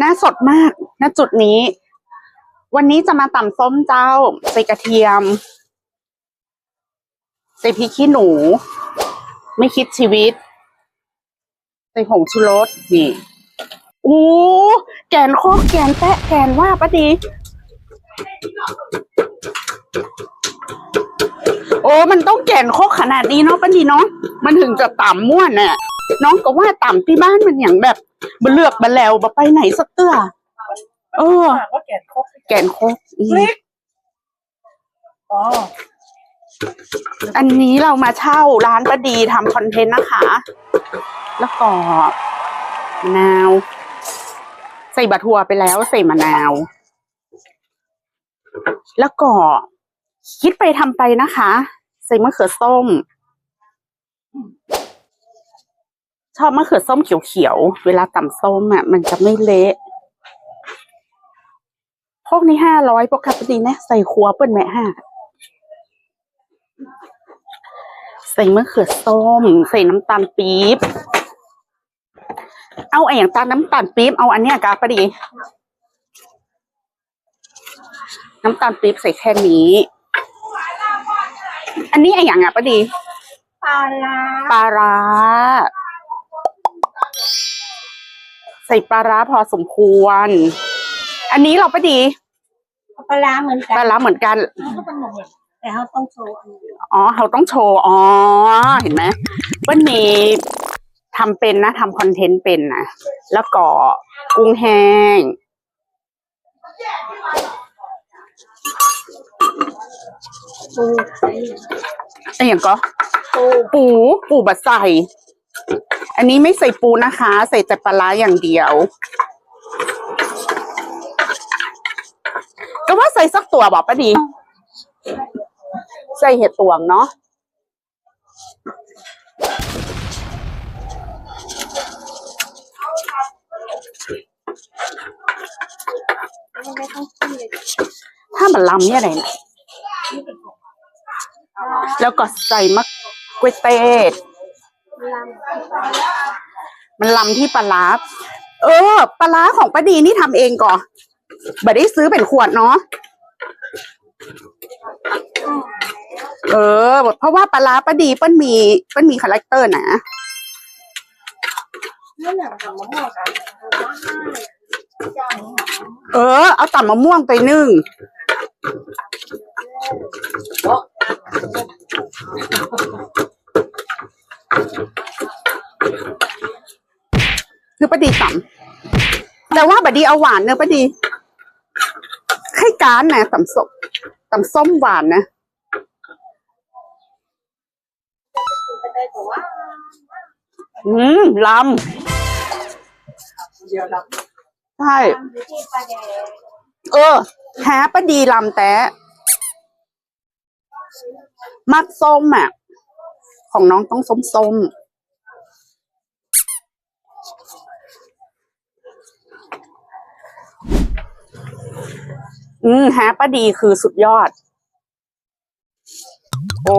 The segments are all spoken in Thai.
น่าสดมากณจุดนี้ วันนี้จะมาตำส้มเจ้าใส่กระเทียมใส่พริกขี้หนู ไม่คิดชีวิตใส่ผงชูรสนี่อู้แกนโคกแกนแตะแกนว่าปะดีโอ้ มันต้องแกนโคกขนาดนี้เนาะปะดีเนาะ มันถึงจะต่ำม่วนน่ะ น้องก็ว่าต่ำที่บ้านมันอย่างแบบบเลือกบแลวบไปไหนสักเตื้อเออ ว่าแกนครบแกนโคกอืมพริกอ๋ออันนี้เรามาเช่าร้านประดีทำคอนเทนต์นะคะ แล้วก็มะนาว ใส่บะทัวไปแล้วใส่มะนาว แล้วก็คิดไปทำไปนะคะ ใส่มะเขือส้ม ช อบมะเขือส้มเขียวๆ เวลาตำส้มอะ มันจะไม่เละ พวกนี้ห้าร้อยปกตินะใส่ครัวเปิ้นแม่ห้า ใส่มะเขือส้ม ใส่น้ำตาลปี๊บ เอาไอ้อย่างตาลน้ำตาลปี๊บ เอาอันเนี้ยกาปะดี น้ำตาลปี๊บใส่แค่นี้ อันนี้ไอ้อย่างอะปะดี ปลาร้า ปลาร้า ใส่ปลาร้าพอสมควร อันนี้เราปะดีปลาร้าเหมือนกัปลานร้าเหมือนกันเขาก็เป็นเหมือนกัน แต่เขาต้องโชว์อันนี้อ๋อเขาต้องโชว์อ๋อเห็นไหมเปิ้ลมีทำเป็นนะทำคอนเทนต์เป็นนะแล้วก็กุ้งแห้งปูไอ้อย่างก็ปูปูปูบัดใส่ อันนี้ไม่ใส่ปูนะคะ ใส่แต่ปลาร้าอย่างเดียว ก็ว่าใส่สักตัวบอกป้าดี ใส่เห็ดตวงเนาะไม่ต้องขึ้นเลยถ้ามันลำเนี่ยอะไรนะแล้วก็ใส่มะกวยเตดล มันลำที่ปลาร้าเออปลาร้าของป้าดีนี่ทำเองก่อนบ่ได้ซื้อเป็นขวดเนาะเออ เพราะว่าปลาร้าป้าดีเปิ้ลมีเปิ้ลมีคาแรคเตอร์นะเออ เอาต่ำมะม่วงไปนึ่ง คือป้าดีต่ำแต่ว่าบัดดีเอาหวานเนอะปดีให้การนะต่ำส้มต่ำส้มหวานนะอืมลำใช่เออแฮปดีลำแต่มักส้มอะ ของน้องต้องส้มส้ม อืมแฮป้าดีคือสุดยอด โอ้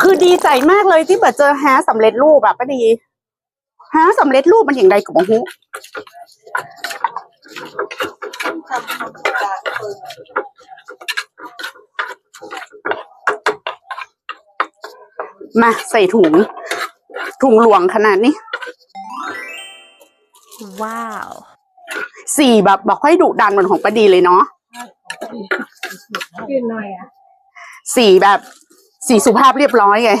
คือดีใจมากเลยที่เปิดเจอแฮสำเร็จรูปอะป้าดีแฮสำเร็จรูปมันอย่างไรกับมฮูทำทำจากเปิดมาใส่ถุง ถุงหลวงขนาดนี้ ว้าว สี่แบบบอกให้ดุดันเหมือนของป้าดีเลยเนาะ กินหน่อยอะสี่แบบ สี่สุภาพเรียบร้อยไง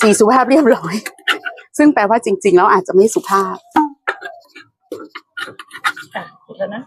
สี่สุภาพเรียบร้อย ซึ่งแปลว่าจริง ๆ แล้วอาจจะไม่สุภาพ อะเสร็จแล้วนะ